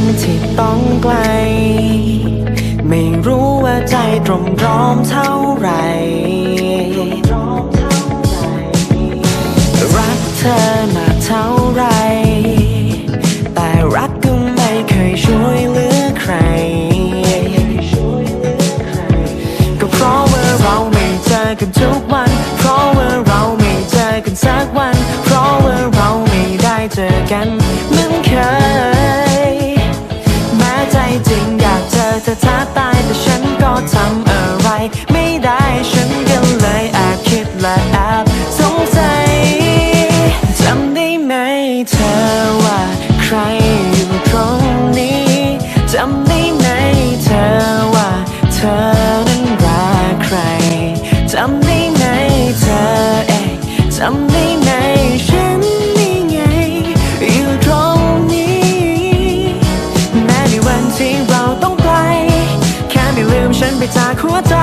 นที่ต้องไกล ไม่รู้ว่าใจตรงร้อมเท่าไหร่ รักเธอมาเท่าไร แต่รักก็ไม่เคยช่วยเหลือใคร ก็เพราะว่าเราไม่เจอกันทุกวัน เพราะว่าเราไม่เจอกันสักวัน เพราะว่าเราไม่ได้เจอกัน จำได้ไหมฉันนี่ไง อยู่ตรงนี้ แม้ในวันที่เราต้องไป แค่ไม่ลืมฉันไปจากหัวใจ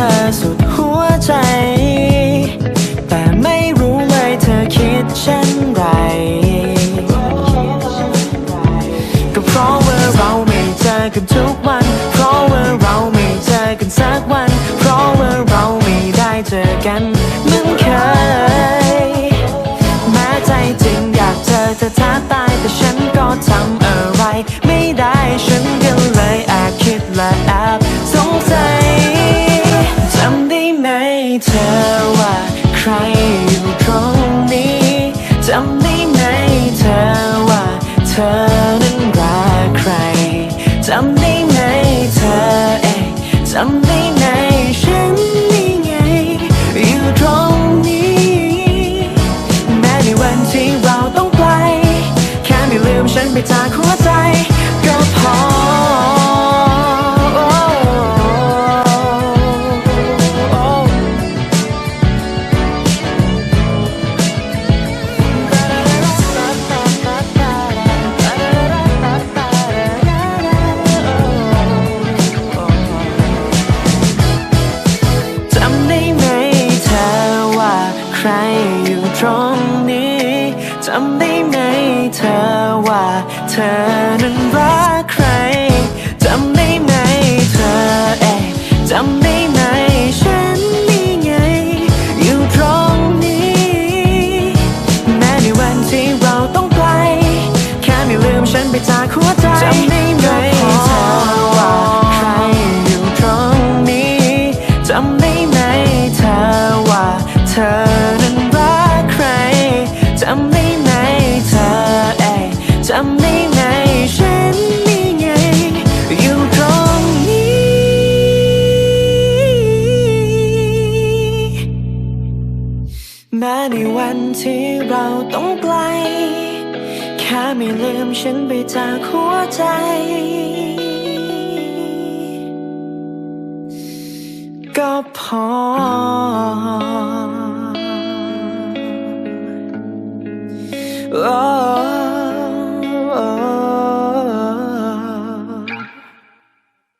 อสุดหัวใจ แต่ไม่รู้เลยเธอคิดเช่นไร ก็เพราะว่าเราไม่เจอกันทุกวัน เพราะว่าเราไม่เจอกันสักวัน เพราะว่าเราไม่ได้เจอกันเหมือนเคย แม้ใจจริงอยากเจอเธอแทบตายแต่ฉันก็ทำอะไร ไม่ได้ฉันก็เลยแอบคิดและแอบ จำได้ไหมฉันนี่ไง อยู่ตรงนี้ แม้ในวันที่เราต้องไกล แค่ไม่ลืมฉันไปจากหัวใจ ใครอยู่ตรงนี้จำได้ไหมเธอว่าเธอนั้นรักใคร แม้ในวันที่เราต้องไกล แค่ไม่ลืมฉันไปจากหัวใจ ก็พอ oh.